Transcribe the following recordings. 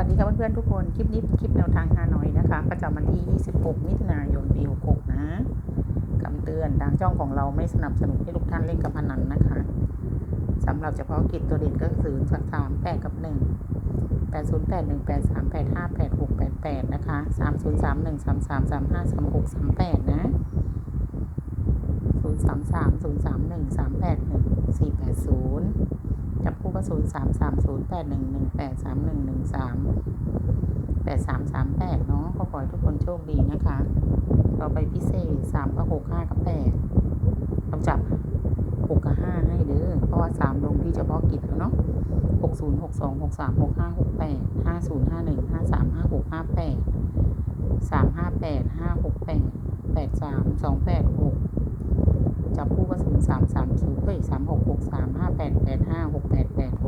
วัสดีครับเพื่อนๆทุกคน คลิปนี้เป็นคลิปแนวทางฮานอยนะคะ ประจำวันที่ 26 มิถุนายน ปี 66 นะคำเตือนทางช่องของเราไม่สนับสนุนให้ทุกท่านเล่นกับพนันนะคะ สำหรับเฉพาะกิจตัวเด่นก็คือสักสามแปดกับหนึ่งแปดศูนย์แปดหนึ่งแปดสามแปดห้าแปดหกแปดแปดนะคะสามศูนย์สามหนึ่งสามสามสามห้าสามหกสามแปดนะศูนย์สามสามศูนย์สามหนึ่งสามแปดหนึ่งสี่แปดศูนย์จับคู่ก็ศูนย์สามสามศูนย์แปดหนึ่งหนึ่งแปดสามหนึ่งหนึ่งสาม แปดสามสามแปดเนาะก็ขอให้ทุกคนโชคดีนะคะต่อไปพิเศษสามกับหกห้ากับแปดเราจับหกกับห้าให้เด้อ เพราะว่าสามลงที่เฉพาะกิจแล้วเนาะหกศูนย์หกสองหกสามหกห้าหกแปดห้าศูนย์ห้าหนึ่งห้าสามห้าหกห้าแปดสามห้าแปดห้าหกแปดแปดสามสองแปดหกจับคู่ก็ศูนย์สามสามศูนย์เฮ้ยสามหกหกสามห้าแปดแปดห้าหกแปดแปดหก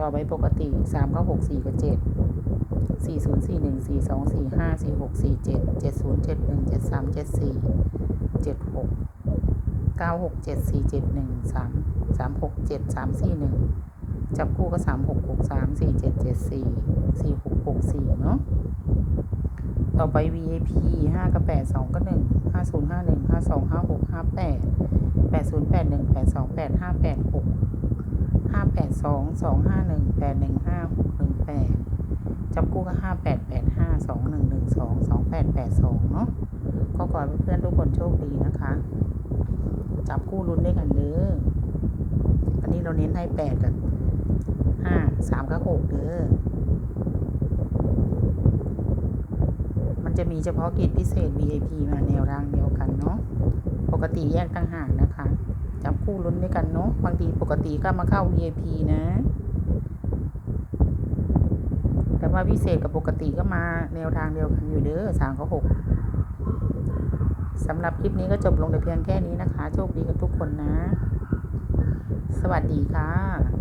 ต่อไปปกติสามก็หกสี่กับเจ็ดสี่ศูนย์สี่หนึ่งสี่สองสี่ห้าสี่หกสี่เจ็ดเจ็ดศูนย์เจ็ดหนึ่งเจ็ดสามเจ็ดสี่เจ็ดหกเก้าหกเจ็ดสี่เจ็ดหนึ่งสามสามหกเจ็ดสามสี่หนึ่งจับคู่ก็สามหกหกสามสี่เจ็ดเจ็ดสี่สี่หกหกสี่เนาะต่อไป VIP ห้ากับแปดสองก็หนึ่งห้าศูนย์ห้าหนึ่งห้าสองห้าหกห้าแปดแปดศูนย์แปดหนึ่งแปดสองแปดห้าแปดหก ห้าแปดสองสองห้าหนึ่งแปดหนึ่งห้าหกหนึ่งแปดจับคู่ก็ห้าแปดแปดห้าสองหนึ่งหนึ่งสองสองแปดแปดสองเนาะก็ขอให้เพื่อนทุกคนโชคดีนะคะ จับคู่ลุ้นด้วยกันเด้ออันนี้เราเน้นให้แปดกับห้าสามกับหกเด้อมันจะมีเฉพาะกิจพิเศษ VIP มาแนวทางเดียวกันเนาะปกติแยกต่างหากนะคะ คู่ลุ้นด้วยกันเนาะบางทีปกติก็มาเข้า VIP นะ แต่ว่าพิเศษกับปกติก็มาแนวทางเดียวกันอยู่เด้อสามกับหกสำหรับคลิปนี้ก็จบลงแต่เพียงแค่นี้นะคะ โชคดีกับทุกคนนะ สวัสดีค่ะ